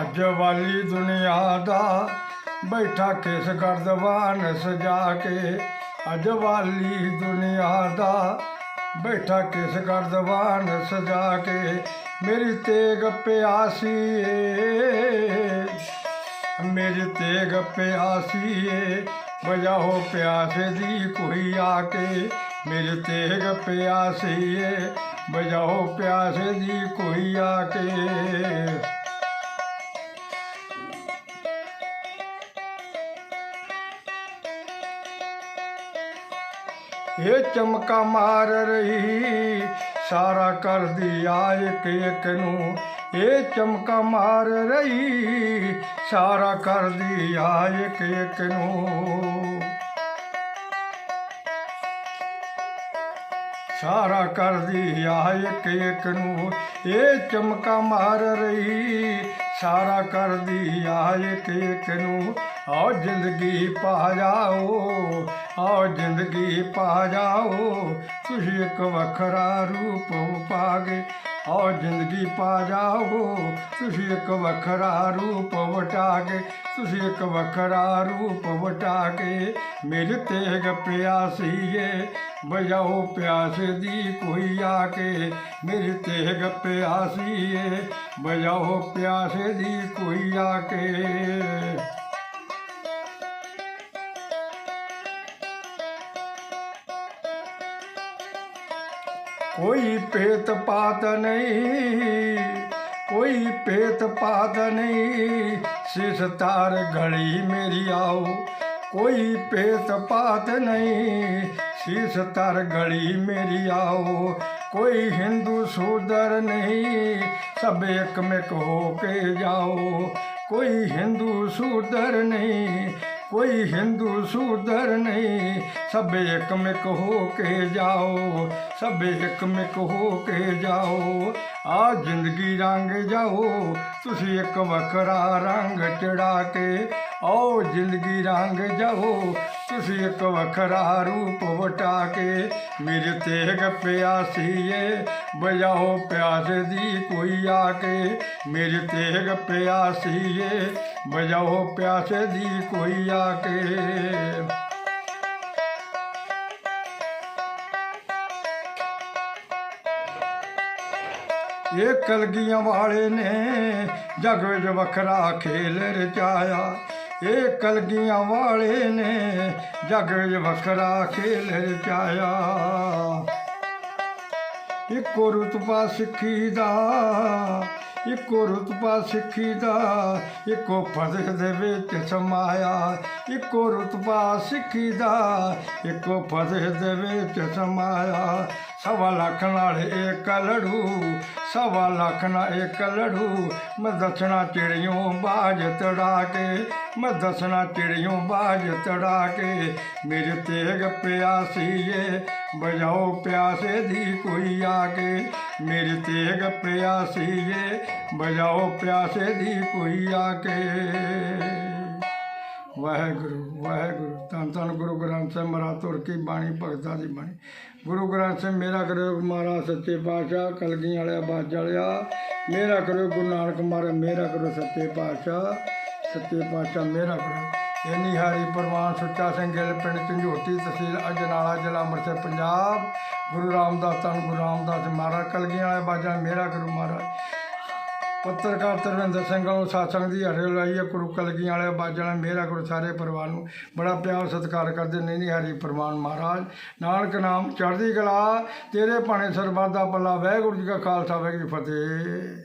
ਅੱਜ ਵਾਲੀ ਦੁਨੀਆ ਦਾ ਬੈਠਾ ਕਿਸ ਗਰਦਵਾਨ ਸਜਾ ਕੇ? ਅੱਜ ਵਾਲੀ ਦੁਨੀਆ ਦਾ ਬੈਠਾ ਕਿਸ ਗਰਦਵਾਨ ਸਜਾ ਕੇ? ਮੇਰੀ ਤੇਗ ਪਿਆਸੀ ਏ। ਮੇਰੀ ਤੇਗ ਪਿਆਸੀ ਏ। ਬਜਾਓ ਪਿਆਸ ਦੀ ਕੋਈ ਆ ਕੇ। ਮੇਰੇ ਤੇਗ ਪਿਆਸੀ ਏ। ਬਜਾਓ ਪਿਆਸ ਦੀ ਕੋਈ ਆ ਕੇ। ਇਹ ਚਮਕਾ ਮਾਰ ਰਹੀ, ਸਾਰਾ ਕਰਦੀ ਆਏ ਇੱਕ ਨੂੰ। ਇਹ ਚਮਕਾ ਮਾਰ ਰਹੀ, ਸਾਰਾ ਕਰਦੀ ਆਏ ਇੱਕ ਨੂੰ। ਸਾਰਾ ਕਰਦੀ ਆਏ ਇੱਕ ਨੂੰ। ਇਹ ਚਮਕਾ ਮਾਰ ਰਹੀ, ਸਾਰਾ ਕਰਦੀ ਆਏ ਇੱਕ ਇੱਕ ਨੂੰ। ਆਓ ਜ਼ਿੰਦਗੀ ਪਾ ਜਾਓ, ਆਓ ਜ਼ਿੰਦਗੀ ਪਾ ਜਾਓ। ਤੁਸੀਂ ਇੱਕ ਵੱਖਰਾ ਰੂਪ ਪਾਗੇ ਆਓ ਜ਼ਿੰਦਗੀ ਪਾ ਜਾਓ, ਤੁਸੀਂ ਇੱਕ ਵੱਖਰਾ ਰੂਪ ਵਟਾ ਕੇ ਤੁਸੀਂ ਇੱਕ ਵੱਖਰਾ ਰੂਪ ਵਟਾ ਕੇ ਮੇਰੇ ਤੇਗ ਪਿਆਸੀਏ ਬਜਾਓ ਪਿਆਸ ਦੀ ਕੋਈ ਆ ਕੇ ਮੇਰੇ ਤੇਗ ਪਿਆਸੀਏ ਬਜਾਓ ਪਿਆਸ ਦੀ ਕੋਈ ਆ ਕੇ ਕੋਈ ਭੇਤ ਪਾਤ ਨਹੀਂ, ਕੋਈ ਭੇਤ ਪਾਤ ਨਹੀਂ। ਸਿਸ ਤਾਰ ਘੜੀ ਮੇਰੀ ਆਓ, ਕੋਈ ਭੇਤ ਪਾਤ ਨਹੀਂ। ਸਿਸ ਤਾਰ ਘੜੀ ਮੇਰੀ ਆਓ, ਕੋਈ ਹਿੰਦੂ ਸੂਦਰ ਨਹੀਂ। ਸਭ ਇੱਕ ਮਿਕ ਹੋ ਕੇ ਜਾਓ, ਕੋਈ ਹਿੰਦੂ ਸੂਦਰ ਨਹੀਂ। ਕੋਈ ਹਿੰਦੂ ਸੂਦਰ ਨਹੀਂ। ਸਭ ਇੱਕਮਿਕ ਹੋ ਕੇ ਜਾਓ, ਸਭ ਇੱਕਮਿਕ ਹੋ ਕੇ ਜਾਓ। ਆ ਜ਼ਿੰਦਗੀ ਰੰਗ ਜਾਓ, ਤੁਸੀਂ ਇੱਕ ਵੱਖਰਾ ਰੰਗ ਚੜਾ ਕੇ ਆਓ। ਜ਼ਿੰਦਗੀ ਰੰਗ ਜਾਓ ਤੁਸੀਂ ਇੱਕ ਵੱਖਰਾ ਰੂਪ ਵਟਾ ਕੇ ਮੇਰੇ ਤੇਗ ਪਿਆਸੀਏ ਬਜਾਓ ਪਿਆਸ ਦੀ ਕੋਈ ਆ ਕੇ ਮੇਰੇ ਤੇਗ ਪਿਆਸੀਏ ਬਜਾਓ ਪਿਆਸ ਦੀ ਕੋਈ ਆ ਕੇ ਇਹ ਕਲਗੀਆਂ ਵਾਲੇ ਨੇ ਜਗ ਵਿੱਚ ਵੱਖਰਾ ਖੇਲ ਰਚਾਇਆ। ਇਹ ਕਲਗੀਆਂ ਵਾਲੇ ਨੇ ਜਗ ਵਿੱਚ ਵੱਖਰਾ ਖੇਲ ਰਚਾਇਆ। ਇੱਕੋ ਰੁਤਬਾ ਸਿੱਖੀ ਦਾ, ਇੱਕੋ ਰੁਤਬਾ ਸਿੱਖੀ ਦਾ, ਇੱਕੋ ਫਤਿਹ ਦੇ ਵਿੱਚ ਸਮਾਇਆ। ਇੱਕੋ ਰੁਤਬਾ ਸਿੱਖੀ ਦਾ, ਇੱਕੋ ਫਤਿਹ ਦੇ ਵਿੱਚ ਸਮਾਇਆ। ਸਵਾ ਲੱਖ ਨਾਲ ਇੱਕ ਲੜੂ, ਸਵਾ ਲੱਖ ਨਾਲ ਇੱਕ ਲੜੂ, ਮੈਂ ਦੱਸਣਾ ਚਿੜੀਆਂ ਬਾਜ ਤੜਾ ਕੇ ਮੈਂ ਦੱਸਣਾ ਚਿੜੀਆਂ ਬਾਜ ਤੜਾ ਕੇ, ਮੇਰੇ ਤੇਗ ਪਿਆਸੀਏ, ਬਜਾਓ ਪਿਆਸੇ ਦੀ ਕੋਈ ਆ ਕੇ ਮੇਰੇ ਤੇਗ ਪਿਆਸੀਏ, ਬਜਾਓ ਪਿਆਸੇ ਦੀ ਕੋਈ ਆ ਕੇ ਵਾਹਿਗੁਰੂ ਵਾਹਿਗੁਰੂ, ਧੰਨ ਧੰਨ ਗੁਰੂ ਗ੍ਰੰਥ ਸਾਹਿਬ ਮਹਾਰਾਜ, ਤੁਰ ਕੀ ਬਾਣੀ ਭਗਤਾਂ ਦੀ ਬਾਣੀ। ਗੁਰੂ ਗ੍ਰੰਥ ਸਾਹਿਬ, ਮੇਰਾ ਕਰਿਓ ਮਹਾਰਾਜ ਸੱਚੇ ਪਾਤਸ਼ਾਹ, ਕਲਗੀਆਂ ਵਾਲਿਆ, ਬਾਜ ਵਾਲਿਆ। ਮੇਰਾ ਕਰਿਓ ਗੁਰੂ ਨਾਨਕ ਮਹਾਰਾਜ, ਮੇਰਾ ਕਰੋ ਸੱਚੇ ਪਾਤਸ਼ਾਹ। ਸੱਚੇ ਪਾਤਸ਼ਾਹ ਮੇਰਾ ਕਰੋ ਇੰਨੀ ਹਾਰੀ ਪ੍ਰਵਾਨ ਸੁੱਚਾ ਸਿੰਘ ਗਿੱਲ, ਪਿੰਡ ਝੰਜੋਟੀ ਤਹਿਸੀਲ ਅਜਨਾਲਾ, ਜ਼ਿਲ੍ਹਾ ਅੰਮ੍ਰਿਤਸਰ, ਪੰਜਾਬ। ਗੁਰੂ ਰਾਮਦਾਸ ਧੰਨ, ਗੁਰੂ ਰਾਮਦਾਸ ਮਹਾਰਾਜ, ਕਲਗੀਆਂ ਵਾਲੇ ਬਾਜਾਂ, ਮੇਰਾ ਗੁਰੂ ਮਹਾਰਾਜ। ਪੱਤਰਕਾਰ ਤਰਵਿੰਦਰ ਸਿੰਘ ਨੂੰ ਸਾਸੰਗ ਦੀ ਹਰੇ ਲਾਈ ਹੈ, ਗੁਰੂ ਕਲਗੀਆਂ ਵਾਲੇ ਬਾਜਾਂ ਵਾਲੇ, ਮੇਰਾ ਗੁਰੂ ਸਾਰੇ ਪਰਿਵਾਰ ਨੂੰ ਬੜਾ ਪਿਆਰ ਸਤਿਕਾਰ ਕਰਦੇ ਨੇ ਨਹੀਂ ਹਰੀ ਪਰਮਾਨ ਮਹਾਰਾਜ। ਨਾਨਕ ਨਾਮ ਚੜ੍ਹਦੀ ਕਲਾ, ਤੇਰੇ ਭਾਣੇ ਸਰਬੱਤ ਦਾ ਪੱਲਾ ਵਾਹਿਗੁਰੂ ਜੀ ਕਾ ਖਾਲਸਾ, ਵਾਹਿਗੁਰੂ ਜੀ ਫਤਿਹ।